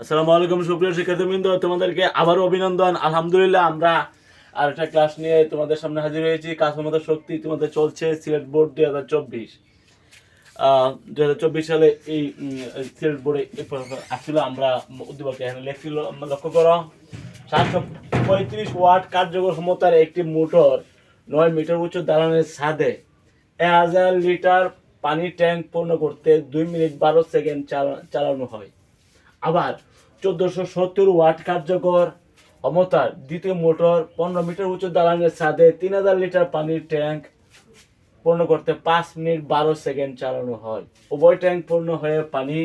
আসসালামু আলাইকুম, সুপ্রিয় শিক্ষার্থীবৃন্দ। তোমাদেরকে আবারও অভিনন্দন। আলহামদুলিল্লাহ, আমরা আর একটা ক্লাস নিয়ে তোমাদের সামনে হাজির হয়েছি। কাজমতো শক্তি তোমাদের চলছে সিলেট বোর্ড দুই হাজার চব্বিশ। দুই হাজার চব্বিশ সালে এই সিলেট বোর্ডে আসছিল। আমরা উদ্দীপকে এখানে লেখছিল লক্ষ্য করো। সাতশো পঁয়ত্রিশ ওয়াট কার্যকর ক্ষমতার একটি মোটর নয় মিটার উচ্চ দালানের ছাদে এক হাজার লিটার পানির ট্যাঙ্ক পূর্ণ করতে দুই মিনিট বারো সেকেন্ড চালানো হয়। আবার চোদ্দশো সত্তর ওয়াট কার্যকর ক্ষমতার দ্বিতীয় মোটর পনেরো মিটার উঁচু দালানের ছাদে তিন হাজার লিটার পানির ট্যাঙ্ক পূর্ণ করতে পাঁচ মিনিট বারো সেকেন্ড চালানো হয়। উভয় ট্যাঙ্ক পূর্ণ হয়ে পানি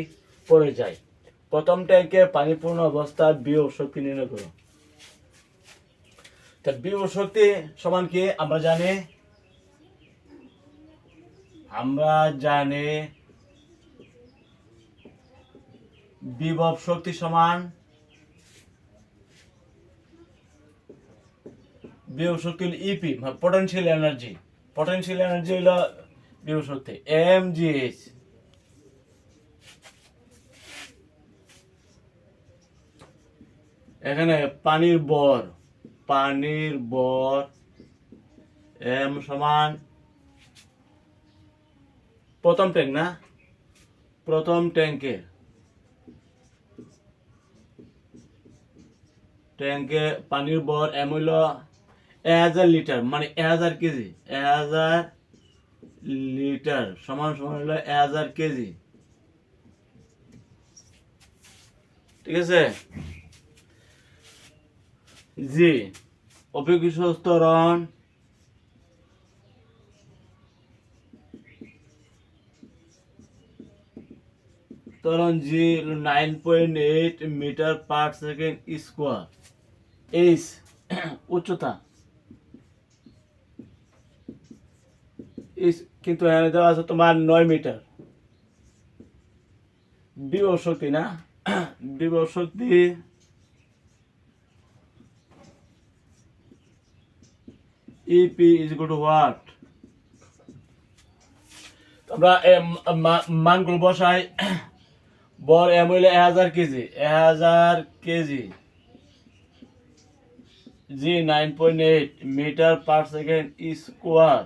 পড়ে যায়। প্রথম ট্যাঙ্কে পানি পূর্ণ অবস্থার বিয়োগ শক্তি নির্ণয় করো তা বিয়োগ শক্তি সমান কি? আমরা জানি আমরা জানি বিভব শক্তি সমান বিভব শক্তি হল EP potential energy potential energy হলো বিভব শক্তি এম জি এইচ এখানে পানির বর পানির বর এম সমান প্রথম ট্যাঙ্ক না? প্রথম ট্যাঙ্কের ট্যাঙ্কে পানির বর এম হইল এক হাজার লিটার মানে এক হাজার কেজি। এক হাজার লিটার সমান সমান হইল এক হাজার কেজি। ঠিক আছে? জি স্তরণ ত্বরণ G nine point eight metre per second square H উচ্চতা কিন্তু এখানে দেওয়া আছে তোমার নয় মিটার বিভব না? বিভব EP is equal to what আমরা এম, মা- মানগুলো বসাই। বর এম হইলে এক হাজার কেজি এক হাজার KG. G nine point eight metre per second square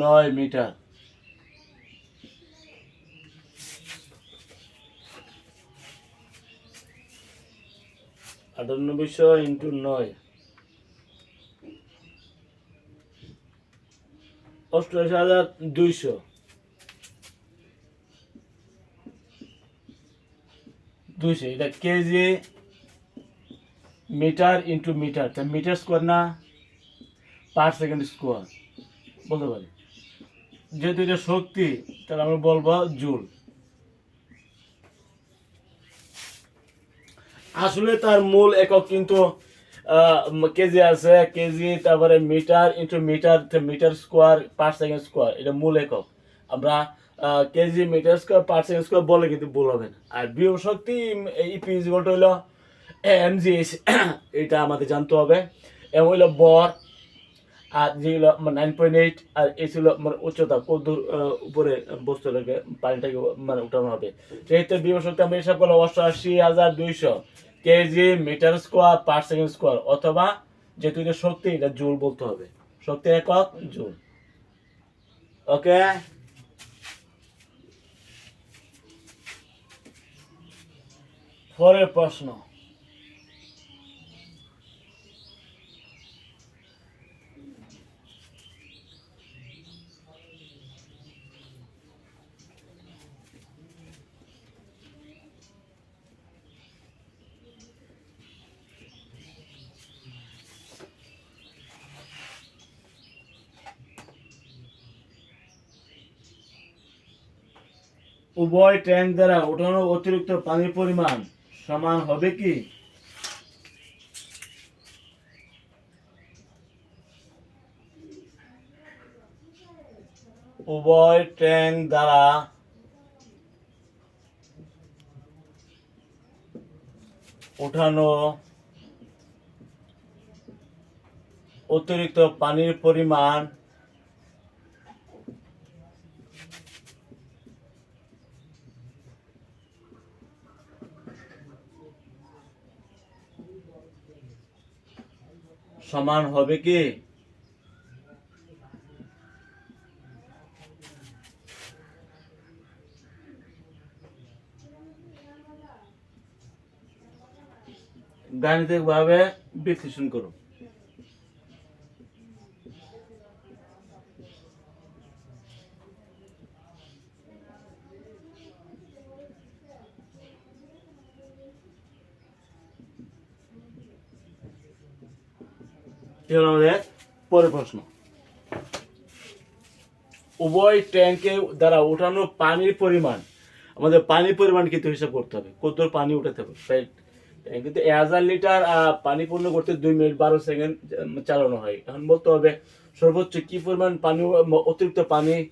নয় মিটার আটানব্বইশো ইন্টু নয়। অষ্টআশি হাজার দুইশো। দুইশো, এটা কেজি মিটার ইন্টু মিটার তা মিটার স্কোয়ার না পার সেকেন্ড স্কোয়ার বলতে পারি। যেহেতু এটা শক্তি, তাহলে আমরা বলব জুল। আসলে তার মূল একক কিন্তু কেজি আছে, কেজি, তারপরে metre into metre metre square per second square এটা মূল একক। আমরা KG metre square per second square বলে কিন্তু ভুল হবে না। আর বিয়োগ শক্তি ইপি ইজিকল হইল এম জি এটা আমাদের জানতে হবে। এম হইল বর, আর যে হলো নাইন পয়েন্ট এইট আর এই ছিল মানে উচ্চতা, কদ্দুর উপরে বস্তুটাকে পানিটাকে মানে উঠানো হবে। সেক্ষেত্রে বিভব শক্তি আমরা হিসাব করলাম অষ্টআশি হাজার দুইশো KG metre square per second square, অথবা যেহেতু এটা শক্তি, এটা জুল বলতে হবে। শক্তি একক, জুল। ওকে? পরের প্রশ্ন। উভয় ট্যাঙ্ক দ্বারা ওঠানো অতিরিক্ত পানির পরিমাণ সমান হবে কি? উভয় ট্যাঙ্ক দ্বারা ওঠানো অতিরিক্ত পানির পরিমাণ সমান হবে কি? গাণিতিক ভাবে বিশ্লেষণ করো এবার আমাদের পরের প্রশ্ন। উভয় ট্যাঙ্কে দ্বারা উঠানো পানির পরিমাণ আমাদের পানির পরিমাণ কিন্তু হিসাব করতে হবে। কত পানি উঠাতে হবে? right? ট্যাঙ্কিতে এক হাজার লিটার পানি পূর্ণ করতে দুই মিনিট বারো সেকেন্ড চালানো হয়। এখন বলতে হবে সর্বোচ্চ কি পরিমাণ পানি অতিরিক্ত পানি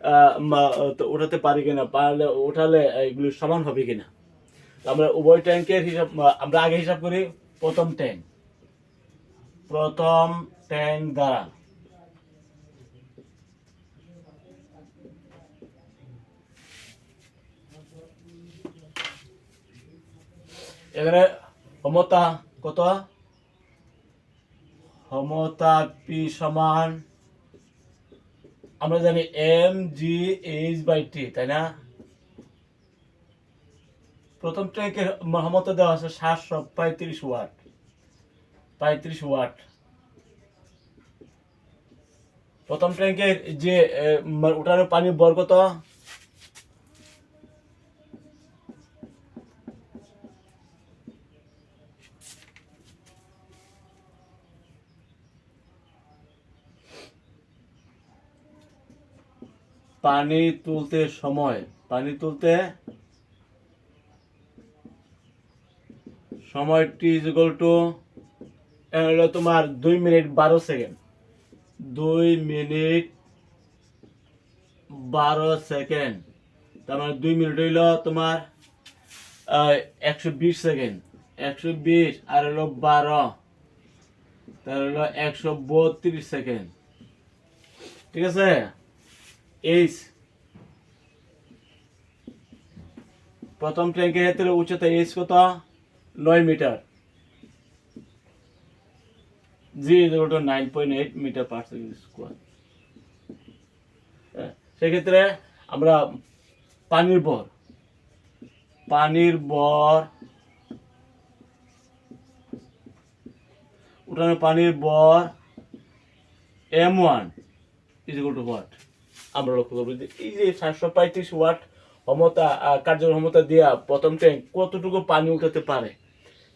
আহ, মা- তো উঠাতে পারি কিনা? পারলে উঠালে এগুলি সমান হবে কিনা? আমরা উভয় ট্যাঙ্কের হিসাব আমরা আগে হিসাব করি প্রথম ট্যাঙ্ক। প্রথম ট্যাঙ্ক দ্বারা। এখানে ক্ষমতা কত? ক্ষমতা পি সমান, আমরা জানি M G H by T, তাই না? প্রথম ট্যাঙ্কের ক্ষমতা দেওয়া আছে সাতশো পঁয়ত্রিশ ওয়াট। পঁয়ত্রিশ ওয়াট। প্রথম ট্যাঙ্কের যে ওটার পানির বর পানি তুলতে সময়, পানি তুলতে সময়টি ইজ ইকুয়াল টু হলো তোমার দুই মিনিট বারো সেকেন্ড। দুই মিনিট বারো সেকেন্ড। তার মানে দুই মিনিট হইল তোমার একশো বিশ সেকেন্ড। একশো বিশ আর হলো বারো। তার হলো একশো বত্রিশ সেকেন্ড। ঠিক আছে? এইচ। প্রথম ট্যাঙ্কের ক্ষেত্রে উচ্চতা এইচ কত? নয় metre. G equal to nine point eight metre per second square সেক্ষেত্রে আমরা পানির বর পানির বর উঠানো পানির বর M one is equal to what আমরা লক্ষ্য করব যে এই যে সাতশো পঁয়ত্রিশ ওয়াট ক্ষমতা আহ, কার্যকর ক্ষমতা দিয়া প্রথম ট্যাঙ্ক কতটুকু পানি উঠাতে পারে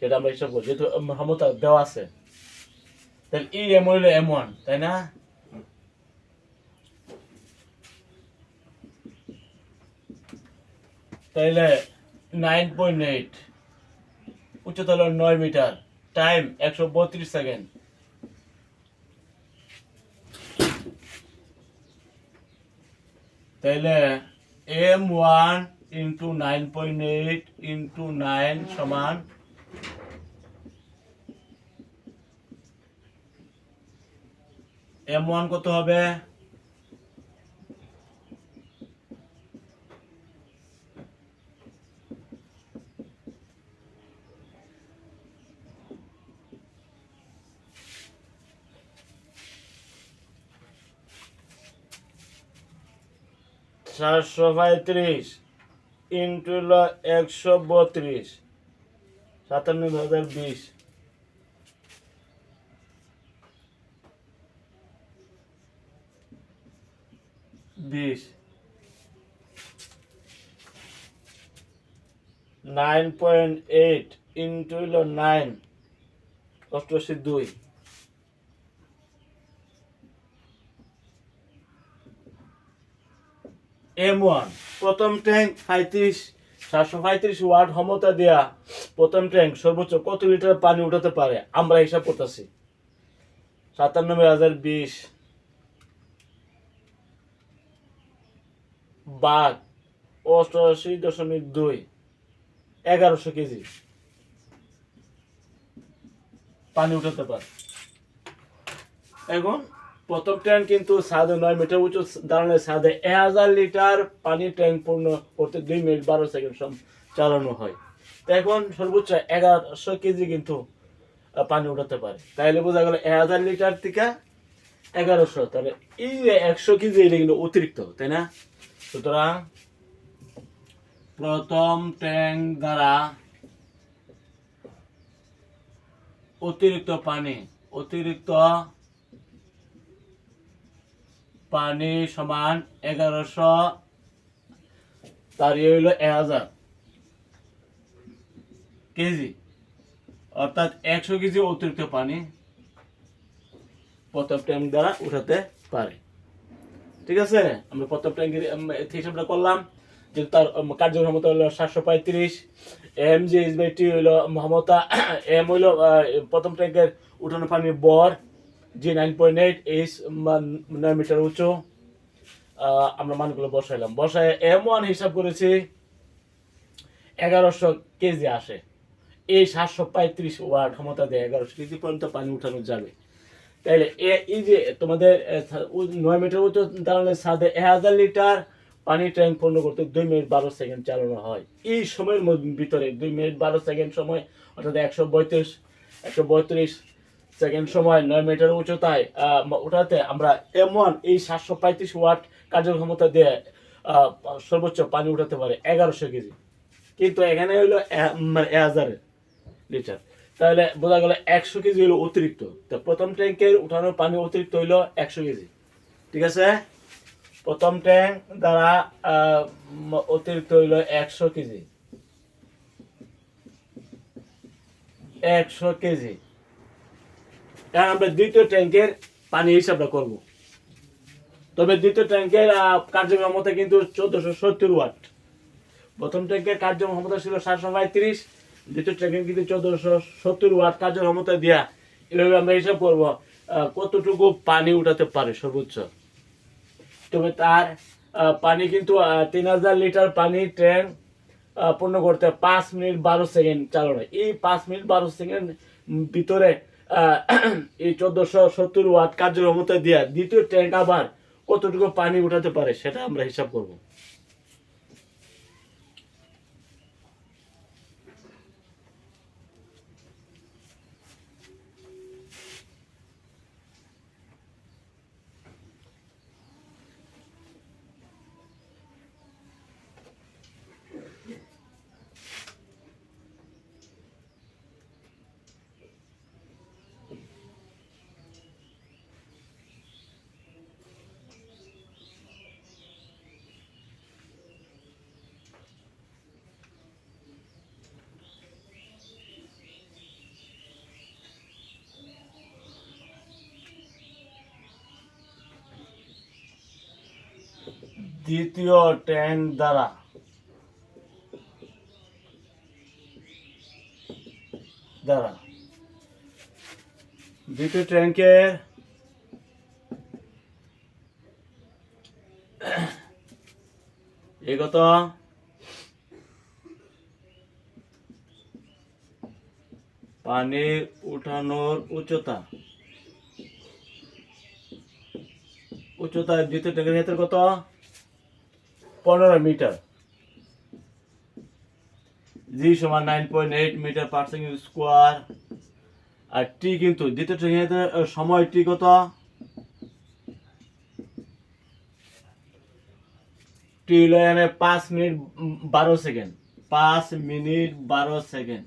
সেটা আমরা হিসাব করি যেহেতু ক্ষমতা দেওয়া আছে তাহলে এই এম হইল এম ওয়ান তাই না? তাইলে নাইন পয়েন্ট এইট উচ্চতা হলো নয় মিটার টাইম একশো বত্রিশ সেকেন্ড। তাইলে M one into nine point eight into nine সমান এম ওয়ান কত হবে? চারশো পঁয়ত্রিশ ইন্টু একশো বত্রিশ সাতান্ন হাজার বিশ। বিশ। নাইন পয়েন্ট এইট ইন্টু হলো নাইন, অষ্টআশি দুই। এম ওয়ান, প্রথম ট্যাঙ্ক পঁয়ত্রিশ, সাতশো পঁয়ত্রিশ ওয়াট ক্ষমতা দেয়া প্রথম ট্যাঙ্ক সর্বোচ্চ কত লিটার পানি উঠাতে পারে? আমরা হিসাব করতেছি। সাতানব্বই হাজার বিশ। বাঘ অষ্টআশি দশমিক দুই, এগারোশো কেজি। পানি উঠাতে পারে। এখন প্রথম ট্যাঙ্ক কিন্তু সাদে নয় মিটার উঁচু দাঁড়ানোর সাদে এক হাজার লিটার পানি ট্যাঙ্ক পূর্ণ করতে দুই মিনিট বারো সেকেন্ড সম, চালানো হয়। তো এখন সর্বোচ্চ এগারোশো কেজি কিন্তু পানি উঠাতে পারে। তাইলে বোঝা গেল এক হাজার লিটার থেকে এগারোশো, তাহলে এই যে একশো কেজি এটা কিন্তু অতিরিক্ত, তাই না? সুতরাং প্রথম ট্যাঙ্ক দ্বারা অতিরিক্ত পানি অতিরিক্ত পানি সমান এগারোশো তার ইয়ে হইল এক হাজার কেজি। অর্থাৎ একশো কেজি অতিরিক্ত পানি প্রথম ট্যাঙ্ক দ্বারা উঠাতে পারে। ঠিক আছে? আমরা প্রথম ট্যাঙ্কের হিসাবটা করলাম। যে তার কার্যক্ষমতা হলো সাতশো পঁয়ত্রিশ, M G S by T হইল ক্ষমতা এম হইল প্রথম ট্যাঙ্কের উঠানো পানির বর, G nine point eight, H নয় মিটার উঁচু। আমরা মানগুলো বসাইলাম। বসায় এম ওয়ান হিসাব করেছি, এগারোশো কেজি আসে। এই সাতশো পঁয়ত্রিশ ওয়াট ক্ষমতা দিয়ে এগারোশো কেজি পর্যন্ত পানি উঠানো যাবে। তাইলে এ- এই যে তোমাদের নয় মিটার উচ্চ দাঁড়ানোর সাথে এক হাজার লিটার পানি ট্যাঙ্ক পূর্ণ করতে দুই মিনিট বারো সেকেন্ড চালানো হয়। এই সময়ের ভিতরে দুই মিনিট বারো সেকেন্ড সময়, অর্থাৎ একশো বত্রিশ একশো বত্রিশ সেকেন্ড সময় নয় মিটার উচ্চতায় ওঠাতে আমরা এমন এই সাতশো পঁয়ত্রিশ ওয়াট কার্যক্ষমতা দিয়ে সর্বোচ্চ পানি উঠাতে পারে, এগারোশো কেজি। কিন্তু এখানে হলো মানে হাজার লিটার। তাহলে বোঝা গেল একশো কেজি হলো অতিরিক্ত। তো প্রথম ট্যাঙ্কের উঠানোর পানি অতিরিক্ত হইল একশো কেজি। ঠিক আছে? প্রথম ট্যাঙ্ক দ্বারা অতিরিক্ত হইল একশো কেজি। একশো কেজি। এখন আমরা দ্বিতীয় ট্যাঙ্কের পানি হিসাবটা করব। তবে দ্বিতীয় ট্যাঙ্কের কার্যক্ষমতা কিন্তু চোদ্দশো সত্তর ওয়াট। প্রথম ট্যাঙ্কের কার্যক্ষমতা ছিল সাতশো পঁয়ত্রিশ দ্বিতীয় ট্যাঙ্কের কিন্তু চোদ্দশো সত্তর ওয়াট কার্যক্ষমতা দিয়া এভাবে আমরা হিসাব করব কতটুকু পানি উঠাতে পারে সর্বোচ্চ? তবে তার পানি কিন্তু তিন হাজার লিটার পানি আহ, পূর্ণ করতে পাঁচ মিনিট বারো সেকেন্ড চালানো এই পাঁচ মিনিট বারো সেকেন্ড ভিতরে এই চোদ্দশো সত্তর ওয়াট কার্যক্ষমতা দিয়া দ্বিতীয় ট্যাঙ্ক আবার কতটুকু পানি উঠাতে পারে সেটা আমরা হিসাব করব। দ্বিতীয় ট্যাঙ্ক দ্বারা। দ্বারা। দ্বিতীয় ট্যাঙ্কের এগত। পানি উঠানোর উচ্চতা। উচ্চতা দ্বিতীয় ট্যাঙ্কের ক্ষেত্রে কত পনেরো মিটার। জি সমান nine point eight metre per second square আর টি কিন্তু দ্বিতীয় ট্রেনের সময় টি কত? টি হলো পাঁচ মিনিট বারো সেকেন্ড। পাঁচ মিনিট বারো সেকেন্ড।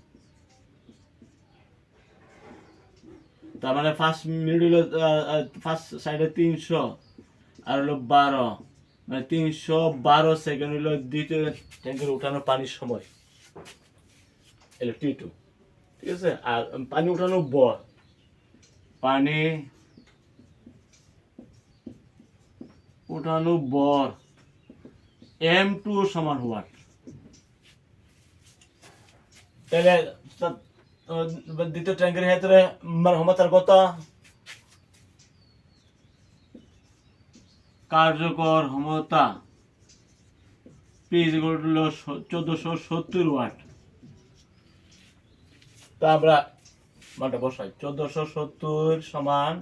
তার মানে ফার্স্ট মিনিট হলো ফার্স্ট সাইডে তিনশো, আর হলো বারো। মানে তিনশো বারো সেকেন্ড হলো দ্বিতীয় ট্যাঙ্কের উঠানো পানির সময়। এলো টি। টু ঠিক আছে? আর পানি উঠানো বর পানি উঠানো বর এম টু সমান ওয়াট তাহলে দ্বিতীয় ট্যাঙ্কের ক্ষেত্রে ক্ষমতার কত? কার্যকর ক্ষমতা পিজ হলো চোদ্দশো সত্তর ওয়াট। তা আমরা মানটা বসাই। চোদ্দশো সত্তর সমান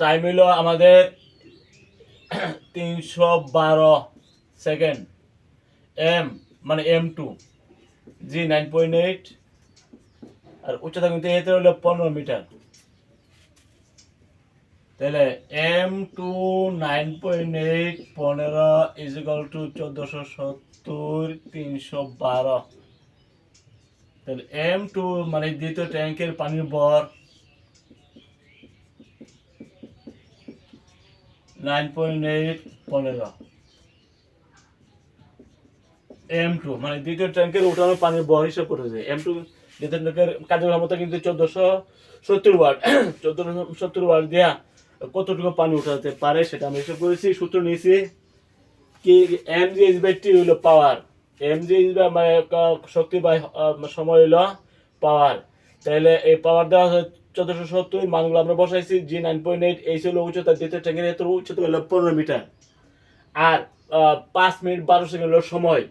টাইম হলো আমাদের তিনশো বারো সেকেন্ড এম মানে M two G nine point eight আর উচ্চতা কিন্তু এতে হলো পনেরো মিটার। তাহলে M two nine point eight পনেরো ইজিক্যাল টু চোদ্দোশো সত্তর তিনশো বারো। তাহলে এম টু মানে দ্বিতীয় ট্যাঙ্কের পানির ভর নাইন পয়েন্ট এইট পনেরো। এম টু মানে দ্বিতীয় ট্যাঙ্কের উঠানো পানির ভর হিসাব করেছে এম টু দ্বিতীয় ট্যাঙ্কের কাজের ক্ষমতা কিন্তু চোদ্দশো সত্তর ওয়াট। চোদ্দশো সত্তর ওয়াট দেওয়া কতটুকু পানি উঠাতে পারে সেটা আমি হিসাব করেছি, সূত্র নিয়েছি কি M G is by T হইল power M G is by মানে শক্তি বাই সময় হইল পাওয়ার তাহলে এই পাওয়ার দেওয়া চোদ্দশো সত্তর মানগুলো আমরা বসাইছি জি নাইন পয়েন্ট এইট এই ছিল উচ্চতা, দ্বিতীয় ট্যাঙ্কের এত উচ্চতা হলো পনেরো মিটার, আর পাঁচ মিনিট বারো সেকেন্ড হলো সময়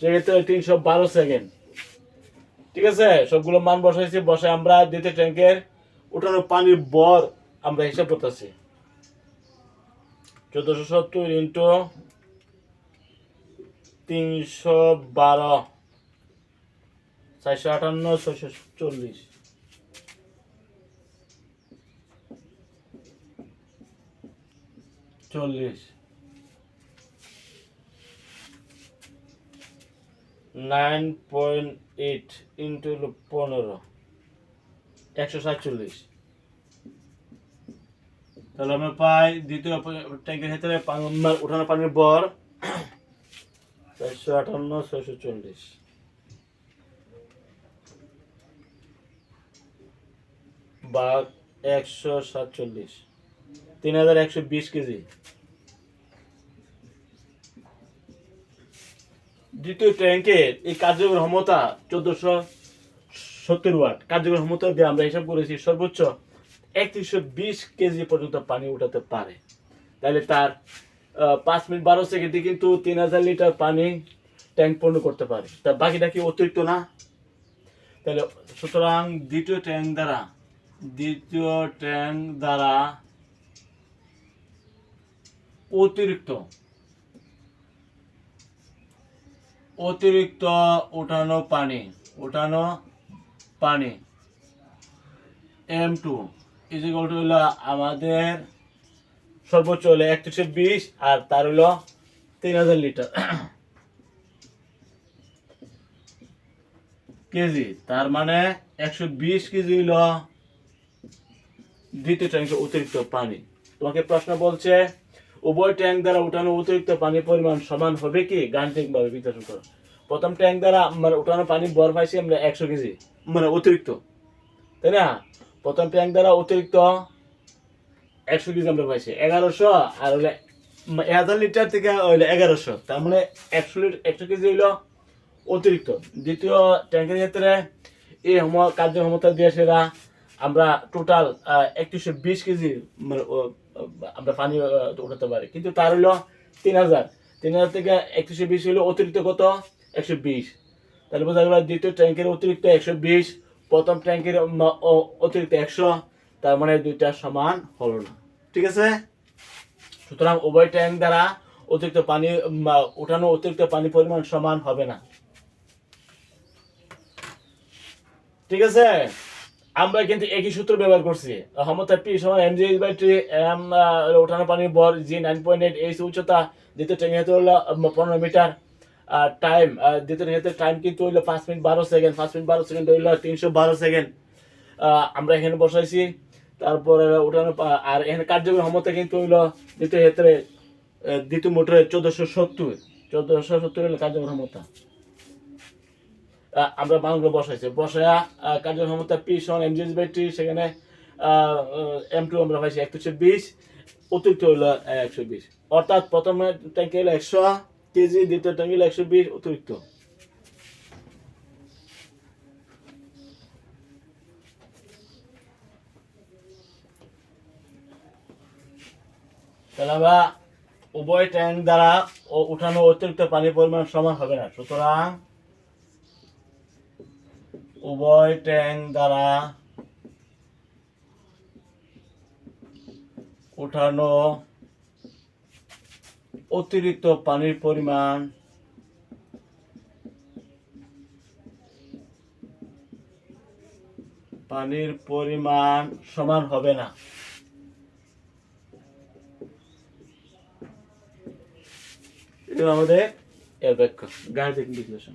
সেক্ষেত্রে তিনশো বারো সেকেন্ড, ঠিক আছে? সবগুলো মান বসাইছি বসে আমরা দ্বিতীয় ট্যাঙ্কের উঠানো পানির বর আমরা হিসাব করতেছি। চোদ্দশো সত্তর ইন্টু তিনশো বারো, চারশো আটান্ন, ছয়শো চল্লিশ। চল্লিশ। নাইন পয়েন্ট এইট ইন্টু পনেরো, একশো সাতচল্লিশ। তাহলে আমরা পাই দ্বিতীয় ট্যাঙ্কের ক্ষেত্রে উঠানো পানির বর চারশো আটান্ন, ছয়শো চল্লিশ। বা একশো সাতচল্লিশ। তিন হাজার একশো বিশ কেজি। দ্বিতীয় ট্যাঙ্কের এই কার্যকর ক্ষমতা চোদ্দশো সত্তর ওয়াট। কার্যকর ক্ষমতা দিয়ে আমরা হিসাব করেছি সর্বোচ্চ একত্রিশশো বিশ কেজি পর্যন্ত পানি উঠাতে পারে। তাহলে তার পাঁচ মিনিট বারো সেকেন্ডে কিন্তু তিন হাজার লিটার পানি ট্যাঙ্ক পূর্ণ করতে পারে। তা বাকিটা কি অতিরিক্ত না? তাহলে সুতরাং দ্বিতীয় ট্যাঙ্ক দ্বারা, দ্বিতীয় ট্যাঙ্ক দ্বারা অতিরিক্ত অতিরিক্ত উঠানো পানি উঠানো পানি, এম টু ইজিকল টু হলো আমাদের সর্বোচ্চ হলো একত্রিশশো বিশ আর তার হলো তিন হাজার লিটার। কেজি তার মানে একশো বিশ কেজি হলো দ্বিতীয় ট্যাঙ্কে অতিরিক্ত পানি। তোমাকে প্রশ্ন বলছে উভয় ট্যাঙ্ক দ্বারা উঠানো অতিরিক্ত পানির পরিমাণ সমান হবে কি? গাণিতিকভাবে বিশ্লেষণ করো। প্রথম ট্যাঙ্ক দ্বারা মানে উঠানো পানি বর পাইছি আমরা একশো কেজি। মানে অতিরিক্ত। তাই না? প্রথম ট্যাঙ্ক দ্বারা অতিরিক্ত একশো কেজি আমরা পাইছি, এগারোশো আর হলে হাজার লিটার থেকে হইলে এগারোশো। তার মানে একশো লিটার একশো কেজি হইল অতিরিক্ত। দ্বিতীয় ট্যাঙ্কের ক্ষেত্রে এই সম কার্য ক্ষমতা দিয়ে সেরা আমরা টোটাল একত্রিশশো বিশ কেজি মানে আমরা পানি উঠাতে পারি। কিন্তু তার হলো তিন হাজার। তিন হাজার থেকে একত্রিশশো বিশ হলো অতিরিক্ত কত? একশো বিশ। তাহলে বোঝা গেল দ্বিতীয় ট্যাঙ্কের অতিরিক্ত একশো বিশ। প্রথম ট্যাঙ্কের অতিরিক্ত একশো, তার মানে দুইটা সমান হলো না। ঠিক আছে? সুতরাং উভয় ট্যাঙ্ক দ্বারা অতিরিক্ত পানি উঠানো অতিরিক্ত পানি পরিমাণ সমান হবে না। ঠিক আছে? আমরা কিন্তু একই সূত্র ব্যবহার করছি। ক্ষমতা পি সমান M G by T M উঠানো পানির বর জি নাইন পয়েন্ট এইট এই উচ্চতা দ্বিতীয় হেতু হলো পনেরো মিটার। টাইম দ্বিতীয় ট্রেন টাইম কিন্তু হইল পাঁচ মিনিট বারো সেকেন্ড পাঁচ মিনিট বারো সেকেন্ড হইল তিনশো বারো সেকেন্ড আমরা এখানে বসাইছি। তারপরে উঠানো আর এখানে কার্যকরী ক্ষমতা কিন্তু হইল দ্বিতীয় ক্ষেত্রে দ্বিতীয় মোটরে চোদ্দশো সত্তর। চোদ্দশো সত্তর হলো কার্যকরী ক্ষমতা। আমরা মানগুলো বসাইছি। বসায়া আহ, কার্য ক্ষমতা পি সমান এম জিএস বাই টি সেখানে এম টু আমরা পাইছি একশো বিশ অতিরিক্ত হইল একশো বিশ। অর্থাৎ প্রথমে ট্যাঙ্কি হলো একশো কেজি দ্বিতীয় ট্যাঙ্কি একশো বিশ অতিরিক্ত। উভয় ট্যাঙ্ক দ্বারা ও- উঠানো অতিরিক্ত পানির পরিমাণ সমান হবে না। সুতরাং উভয় ট্যাঙ্ক দ্বারা উঠানো অতিরিক্ত পানির পরিমাণ পানির পরিমাণ সমান হবে না। আমাদের এর ব্যাখ্যা গাণিতিক বিশ্লেষণ।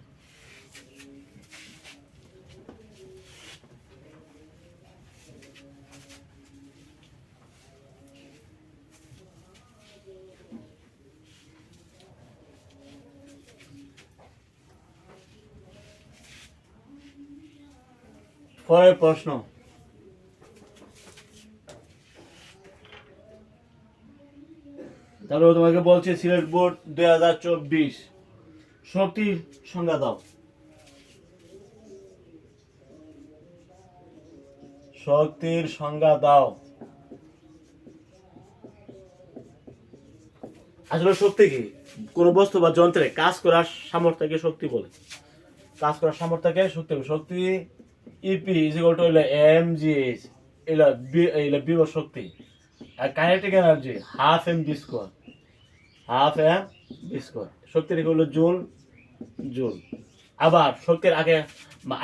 পরের প্রশ্ন। তারপরে তোমাকে বলছে সিলেট বোর্ড দুই হাজার চব্বিশ। শক্তির সংজ্ঞা দাও। শক্তির সংজ্ঞা দাও। আসলে শক্তি কি? কোন বস্তু বা যন্ত্রে কাজ করার সামর্থ্যকে শক্তি বলে। কাজ করার সামর্থ্যকে শক্তি শক্তি ইপি ইজ ইকুয়াল টু হলো এম জি এইচ এগুলো এগুলো বিভব শক্তি। আর kinetic energy half M V square half M V square শক্তির এগুলো জুল জুল আবার শক্তির আগে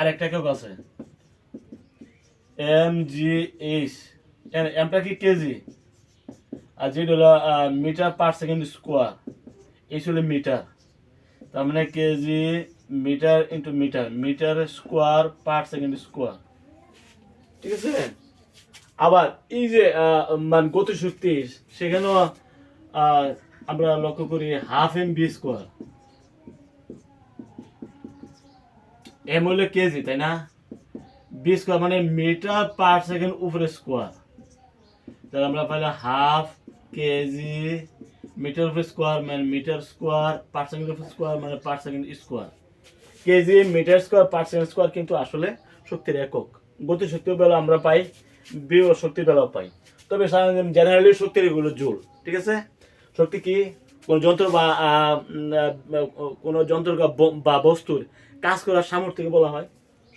আরেকটা কেউ আছে। এম জি এইচ এমটা কি কেজি? আর যেটা হলো metre per second square H হলো মিটার তার মানে KG metre into metre metre square per second square ঠিক আছে? আবার এই যে মানে গতিশক্তি সেখানেও আমরা লক্ষ্য করি half M V square M হলো কেজি তাই না? বি স্কোয়ার মানে মিটার পার সেকেন্ড উপরে স্কোয়ার তাহলে আমরা পাইলে হাফ কেজি মিটার উপরে স্কোয়ার মানে মিটার স্কোয়ার পার সেকেন্ড উপরে স্কোয়ার মানে per second square KG metre square per second square কিন্তু আসলে শক্তির একক। গতি শক্তির বেলা আমরা পাই বিও শক্তির বেলাও পাই। তবে জেনারেলি শক্তির এগুলো জুল ঠিক আছে? শক্তি কি? কোন যন্ত্র বা কোন যন্ত্র বা বস্তুর কাজ করার সামর্থ্যকে বলা হয়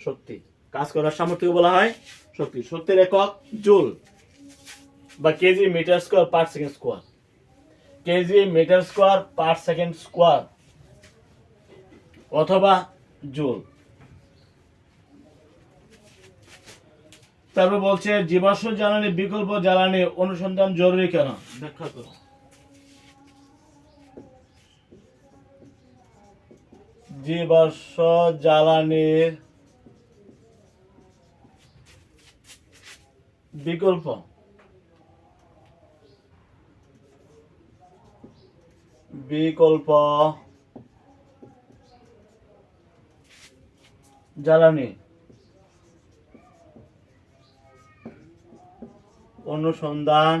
শক্তি। কাজ করার সামর্থ্যকে বলা হয় শক্তি। শক্তির একক জুল বা KG metre square per second square KG metre square per second square অথবা জুল। তারপর বলছে জীবাশ্ম জ্বালানি বিকল্প জ্বালানি অনুসন্ধান জরুরি কেন? ব্যাখ্যা করো। জীবাশ্ম জ্বালানির বিকল্প। বিকল্প জ্বালানি। অনুসন্ধান।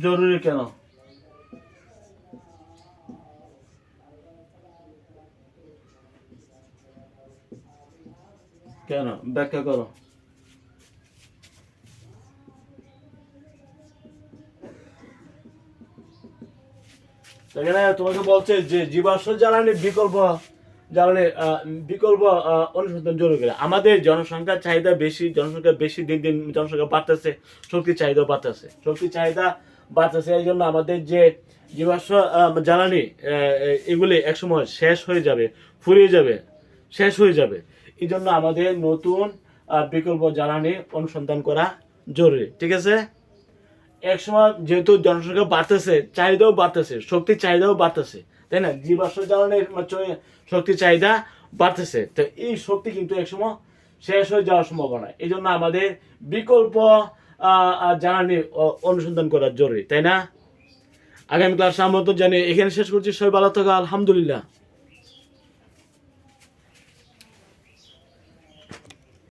জরুরি কেন? কেন? ব্যাখ্যা করো। এখানে তোমাকে বলছে যে জীবাশ্ম জ্বালানি বিকল্প জ্বালানি বিকল্প অনুসন্ধান জরুরি আমাদের জনসংখ্যার চাহিদা বেশি, জনসংখ্যা বেশি দিন দিন জনসংখ্যা বাড়তেছে শক্তির চাহিদা বাড়তেছে। শক্তির চাহিদা বাড়তেছে এই জন্য আমাদের যে জীবাশ্ম জ্বালানি এগুলি একসময় শেষ হয়ে যাবে, ফুরিয়ে যাবে, শেষ হয়ে যাবে। এই জন্য আমাদের নতুন বিকল্প জ্বালানি অনুসন্ধান করা জরুরি। ঠিক আছে? এক সময় যেহেতু জনসংখ্যা বাড়তেছে, চাহিদাও বাড়তেছে, শক্তির চাহিদাও বাড়তেছে, তাই না? জীবাশ্ম জ্বালানির শক্তির চাহিদা বাড়তেছে। তো এই শক্তি কিন্তু এক সময় শেষ হয়ে যাওয়ার সম্ভাবনা। এই জন্য আমাদের বিকল্প জ্বালানি অনুসন্ধান করা জরুরি, তাই না? আগামী ক্লাস আমরা তো জানি এখানে শেষ করছি। সবাই ভালো থাকা, আলহামদুলিল্লাহ।